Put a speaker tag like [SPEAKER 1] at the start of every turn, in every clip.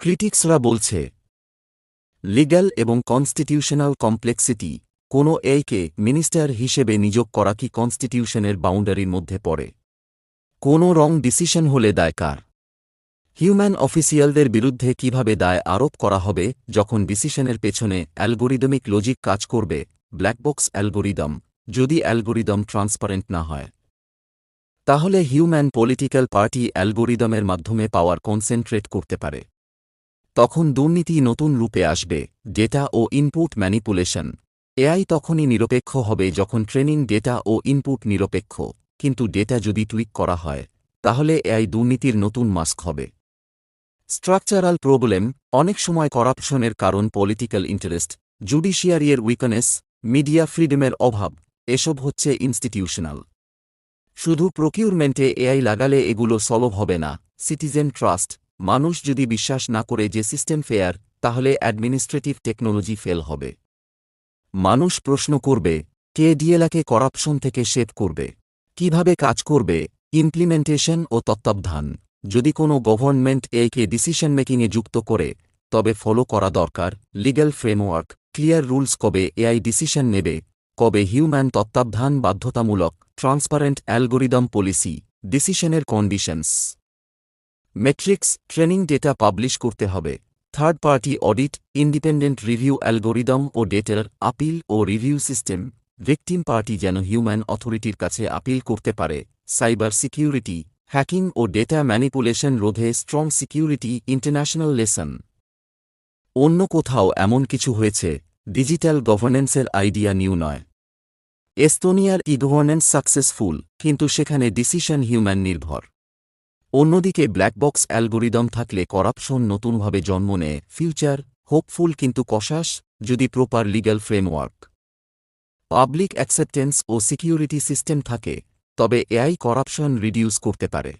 [SPEAKER 1] ক্রিটিক্সরা বলছে, লিগ্যাল এবং constitutional complexity কোনো এইকে মিনিস্টার হিসেবে নিয়োগ করা কি কনস্টিটিউশনের বাউন্ডারির মধ্যে পড়ে? কোনো রং ডিসিশন হলে দায় কার? হিউম্যান অফিসিয়ালদের বিরুদ্ধে কীভাবে দায় আরোপ করা হবে যখন ডিসিশনের পেছনে অ্যালগোরিদমিক লজিক কাজ করবে? ব্ল্যাকবক্স অ্যালগোরিদম, যদি অ্যালগোরিদম ট্রান্সপারেন্ট না হয়। তাহলে হিউম্যান পলিটিক্যাল পার্টি অ্যালগোরিদমের মাধ্যমে পাওয়ার কনসেন্ট্রেট করতে পারে। তখন দুর্নীতি নতুন রূপে আসবে, ডেটা ও ইনপুট ম্যানিপুলেশন। এআই তখনই নিরপেক্ষ হবে যখন ট্রেনিং ডেটা ও ইনপুট নিরপেক্ষ, কিন্তু ডেটা যদি টুইক করা হয়, তাহলে এআই দুর্নীতির নতুন মাস্ক হবে। স্ট্রাকচারাল প্রবলেম অনেক সময় করাপশনের কারণ পলিটিক্যাল ইন্টারেস্ট জুডিশিয়ারিয়ের উইকনেস মিডিয়া ফ্রিডমের অভাব, এসব হচ্ছে ইনস্টিটিউশনাল শুধু প্রকিউরমেন্টে এআই লাগালে এগুলো সলভ হবে না সিটিজেন ট্রাস্ট মানুষ যদি বিশ্বাস না করে যে সিস্টেম ফেয়ার, তাহলে অ্যাডমিনিস্ট্রেটিভ টেকনোলজি ফেল হবে। মানুষ প্রশ্ন করবে, কে ডিএলাকে করাপশন থেকে সেভ করবে? কীভাবে কাজ করবে? ইমপ্লিমেন্টেশন ও তত্ত্বাবধান। যদি কোনো গভর্নমেন্ট একে ডিসিশন মেকিংয়ে যুক্ত করে, তবে ফলো করা দরকার। লিগ্যাল ফ্রেমওয়ার্ক ক্লিয়ার রুলস কবে এআই ডিসিশন নেবে? কবে হিউম্যান তত্ত্বাবধান, বাধ্যতামূলক transparent algorithm policy ডিসিশনের conditions metrics training data publish করতে হবে। Third party audit independent review algorithm ও ডেটার আপিল ও রিভিউ সিস্টেম ভিকটিম পার্টি যেন হিউম্যান অথরিটির কাছে আপিল করতে পারে। সাইবার সিকিউরিটি হ্যাকিং ও ডেটা ম্যানিপুলেশন রোধে স্ট্রং সিকিউরিটি ইন্টারন্যাশনাল লেসন অন্য কোথাও এমন কিছু হয়েছে ডিজিটাল গভর্নেন্সের আইডিয়া নিউ নয়। এস্তোনিয়ার ই গভর্নেন্স সাকসেসফুল কিন্তু সেখানে ডিসিশন হিউম্যান নির্ভর। অন্যদিকে ব্ল্যাকবক্স অ্যালগোরিদম থাকলে করাপশন নতুনভাবে জন্ম নেয় ফিউচার হোপফুল কিন্তু কষাস, যদি proper legal framework public acceptance ও সিকিউরিটি সিস্টেম থাকে, তবে এআই করাপশন রিডিউস করতে পারে।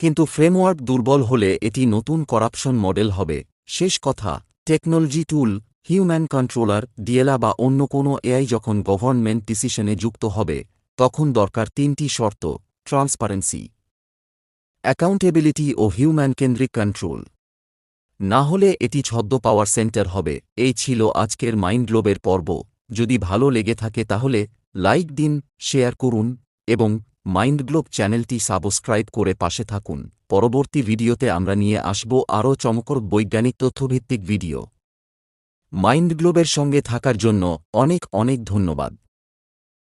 [SPEAKER 1] কিন্তু ফ্রেমওয়ার্ক দুর্বল হলে এটি নতুন করাপশন মডেল হবে। শেষ কথা টেকনোলজি টুল হিউম্যান কন্ট্রোলার ডিএলা বা অন্য কোনো এআই যখন গভর্নমেন্ট ডিসিশনে যুক্ত হবে, তখন দরকার তিনটি শর্ত ট্রান্সপারেন্সি অ্যাকাউন্টেবিলিটি ও হিউম্যান কেন্দ্রিক কন্ট্রোল। না হলে এটি ছদ্ম পাওয়ার সেন্টার হবে। এই ছিল আজকের মাইন্ড গ্লোবের পর্ব। যদি ভালো লেগে থাকে তাহলে লাইক দিন, শেয়ার করুন এবং মাইন্ড গ্লোব চ্যানেলটি সাবস্ক্রাইব করে পাশে থাকুন। পরবর্তী ভিডিওতে আমরা নিয়ে আসব আরও চমকর বৈজ্ঞানিক তথ্যভিত্তিক ভিডিও। মাইন্ড গ্লোবের সঙ্গে থাকার জন্য অনেক অনেক ধন্যবাদ।